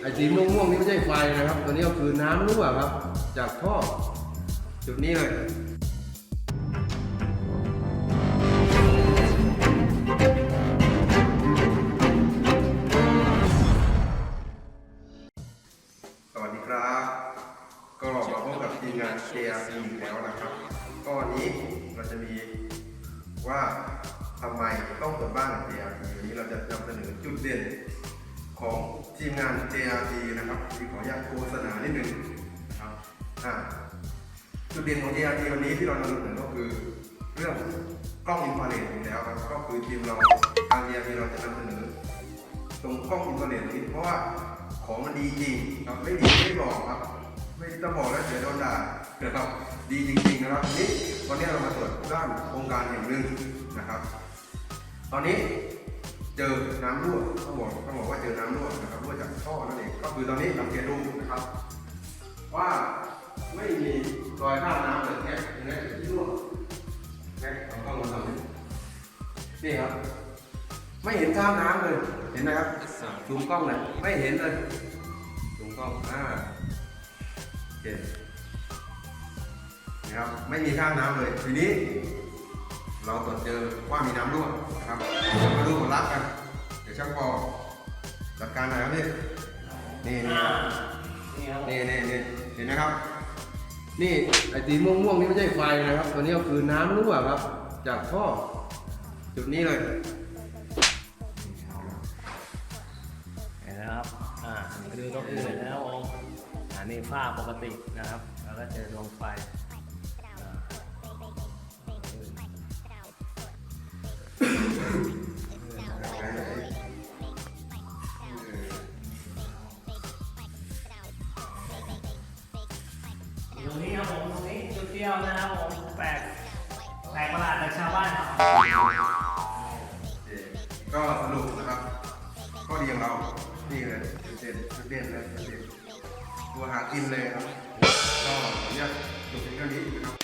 ไอ้สีม่วงๆนี่ไม่ใช่ไฟนะครับ ตัวนี้ก็คือน้ำรั่วครับ จากท่อจุดนี้เลยสวัสดีครับ ก็มาพบกับทีมงาน KRC อีกแล้วนะครับ ก็วันนี้เราจะมีว่าทำไมต้องเปิดบ้านกับ KRC วันนี้เราจะนำเสนอจุดเด่น ของทีมงาน KRC นะครับที่ขออนุญาตโฆษณานิดหนึ่งนะครับจุดเด่นของ KRC วันนี้ที่เรานำเสนอก็คือเรื่องกล้องอินฟราเรดอยู่แล้วครับก็คือทีมเราทาง KRC เราจะนำเสนอ ตรงกล้องอินฟราเรดนี้เพราะว่าของมันดีจริงครับไม่ดีไม่บอกครับ ไม่ต้องบอกแล้วเดี๋ยวโดนด่านะครับดีจริงๆนะครับนี้วันนี้เรามาตรวจด้านโครงการแห่งหนึ่งนะครับ ตอนนี้ เจอน้ำรั่วต้องบอกต้องบอกว่าเจอน้ำรั่วนะครับรั่วจากท่อนั่นเองก็คือตอนนี้สังเกตดูนะครับ ว่าไม่มีรอยข้ามน้ำเลยแค่ตรงนี้ที่รั่วแค่เอากล้องมาทำนี่นี่ครับ ไม่เห็นข้ามน้ำเลยเห็นไหมครับซูมกล้องหน่อยไม่เห็นเลยซูมกล้องอ่าโอเคนะครับไม่มีข้ามน้ำเลย ทีนี้ เราตรวจเจอว่ามีน้ำรั่วนะครับ ลลัพธ์กันเดี๋ยวช่างปอจัดการหน่อยครับพี่นี่นี่ครับนี่ครับนี่นี่นี่เห็นนะครับ นี่ไอ้สีม่วงๆนี่ไม่ใช่ไฟนะครับ ตัวนี้ก็คือน้ำรั่วครับ จากท่อจุดนี้เลยเห็นนะครับอ่ามาดูตรงอื่นนะครับผมอ่านี่ฝ้าปกตินะครับ แล้วก็เจอดวงไฟ ตรงนี้ครับผมตรงนี้จุดเดียวนะครับผมแปลกแปลกประหลาดจากชาวบ้านครับก็สรุปนะครับ ข้อดีของเรา นี่เลยเด่นเด่นเลยเด่นตัวหากินเลยครับ ก็ขออนุญาตจบเพียงเท่านี้นะครับ